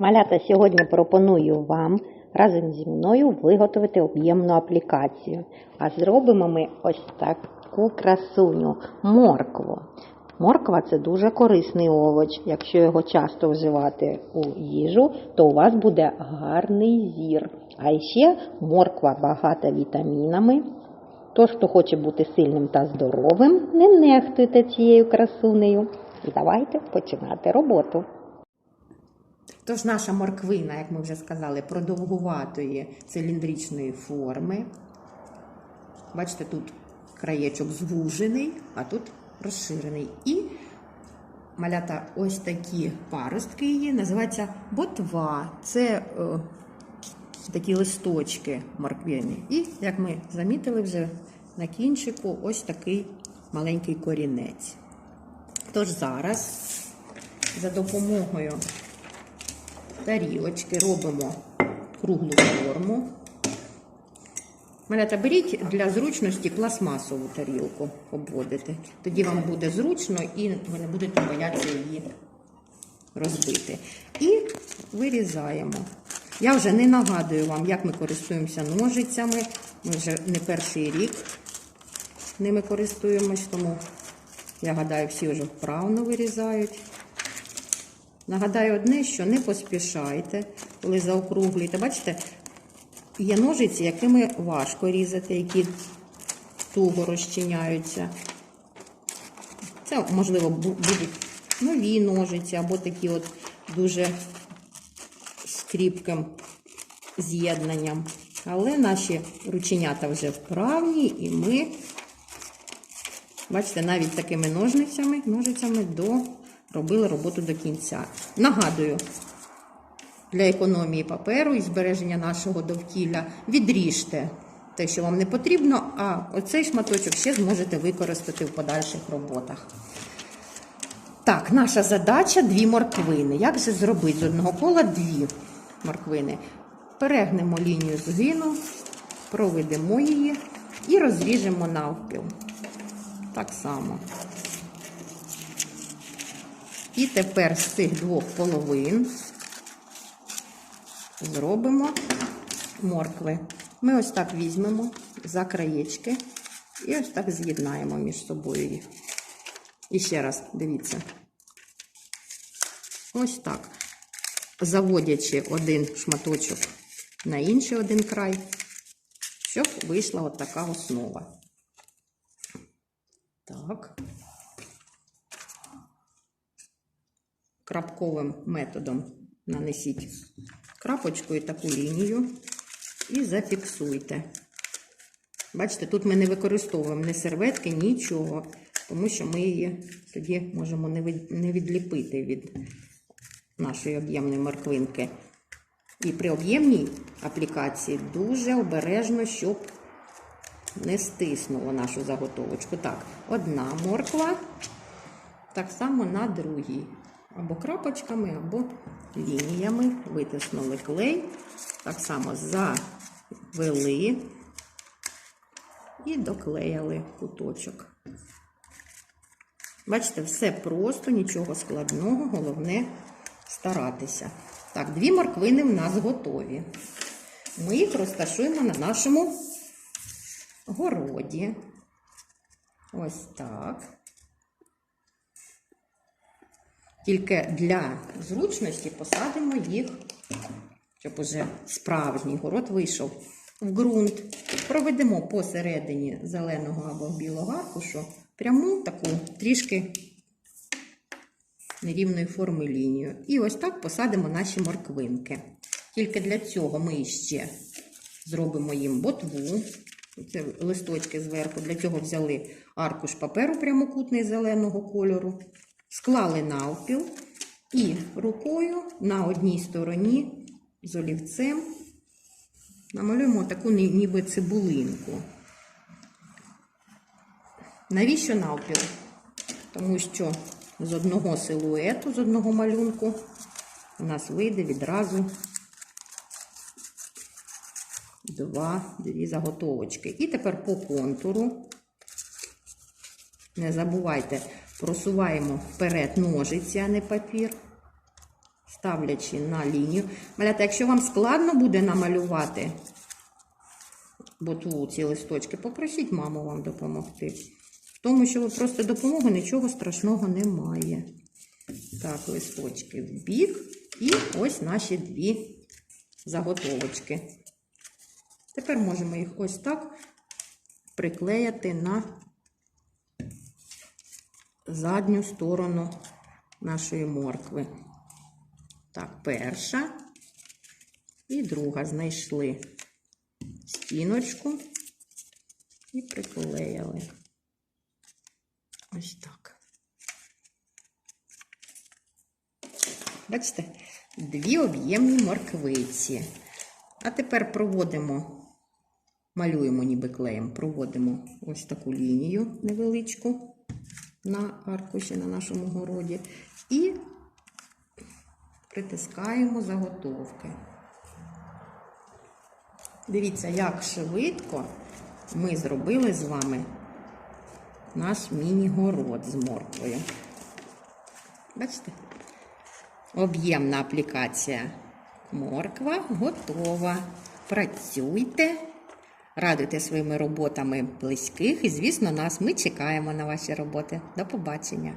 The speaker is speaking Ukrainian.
Малята, сьогодні пропоную вам разом зі мною виготовити об'ємну аплікацію. А зробимо ми ось таку красуню моркву. Морква це дуже корисний овоч. Якщо його часто вживати у їжу, то у вас буде гарний зір. А ще морква багата вітамінами. Тож, хто хоче бути сильним та здоровим, не нехтуйте цією красунею. І давайте починати роботу. Тож наша морквина, як ми вже сказали, продовгуватої циліндричної форми. Бачите, тут краєчок звужений, а тут розширений. І малята ось такі паростки її, називаються ботва. Це е, такі листочки морквини. І, як ми замітили вже на кінчику, ось такий маленький корінець. Тож зараз за допомогою тарілочки робимо круглу форму. Малята, беріть для зручності пластмасову тарілку обводити. Тоді вам буде зручно і ви не будете боятися її розбити. І вирізаємо. Я вже не нагадую вам, як ми користуємося ножицями. Ми вже не перший рік ними користуємось, тому я гадаю, всі вже вправно вирізають. Нагадаю одне, що не поспішайте, коли заокруглюєте. Бачите, є ножиці, якими важко різати, які туго розчиняються. Це, можливо, будуть нові ножиці або такі от дуже з кріпким з'єднанням. Але наші рученята вже вправні, і ми, бачите, навіть такими ножницями, ножицями до робили роботу до кінця. Нагадую, для економії паперу і збереження нашого довкілля відріжте те, що вам не потрібно, а оцей шматочок ще зможете використати в подальших роботах. Так, наша задача дві морквини. Як же зробити з одного кола дві морквини? Перегнемо лінію згину, проведемо її і розріжемо навпіл. Так само. І тепер з цих двох половин зробимо моркви. Ми ось так візьмемо за краєчки і ось так з'єднаємо між собою їх. І ще раз, дивіться. Ось так. Заводячи один шматочок на інший один край, щоб вийшла от така основа. Так. Крапковим методом нанесіть крапочкою таку лінію і зафіксуйте. Бачите, тут ми не використовуємо ні серветки, нічого, тому що ми її тоді можемо не відліпити від нашої об'ємної морквинки. І при об'ємній аплікації дуже обережно, щоб не стиснуло нашу заготовочку. Так, одна морква, так само на другій. Або крапочками, або лініями витиснули клей, так само завели і доклеїли куточок. Бачите, все просто, нічого складного, головне старатися. Так, дві морквини в нас готові. Ми їх розташуємо на нашому городі. Ось так. Тільки для зручності посадимо їх, щоб уже справжній город вийшов в ґрунт. Проведемо посередині зеленого або білого аркушу пряму таку трішки нерівної форми лінію. І ось так посадимо наші морквинки. Тільки для цього ми ще зробимо їм ботву. Це листочки зверху. Для цього взяли аркуш паперу прямокутний зеленого кольору, склали навпіл і рукою на одній стороні з олівцем намалюємо таку ніби цибулинку. Навіщо навпіл? Тому що з одного силуету, з одного малюнку у нас вийде відразу два, дві заготовочки. І тепер по контуру. Не забувайте, просуваємо вперед ножиці, а не папір. ставлячи на лінію. Малята, якщо вам складно буде намалювати ботву ці листочки, попросіть маму вам допомогти. В тому, що ви просто допомогу, нічого страшного немає. Так, листочки в бік. І ось наші дві заготовочки. Тепер можемо їх ось так приклеїти на задню сторону нашої моркви. Так, перша і друга знайшли стіночку і приклеїли. Ось так. Бачите, дві об'ємні морквиці. А тепер проводимо, малюємо ніби клеєм, проводимо ось таку лінію невеличку на аркуші на нашому городі і притискаємо заготовки. Дивіться, як швидко ми зробили з вами наш міні-город з морквою. Бачите? Об'ємна аплікація морква готова. Працюйте, радуйте своїми роботами близьких і, звісно, нас. Ми чекаємо на ваші роботи. До побачення!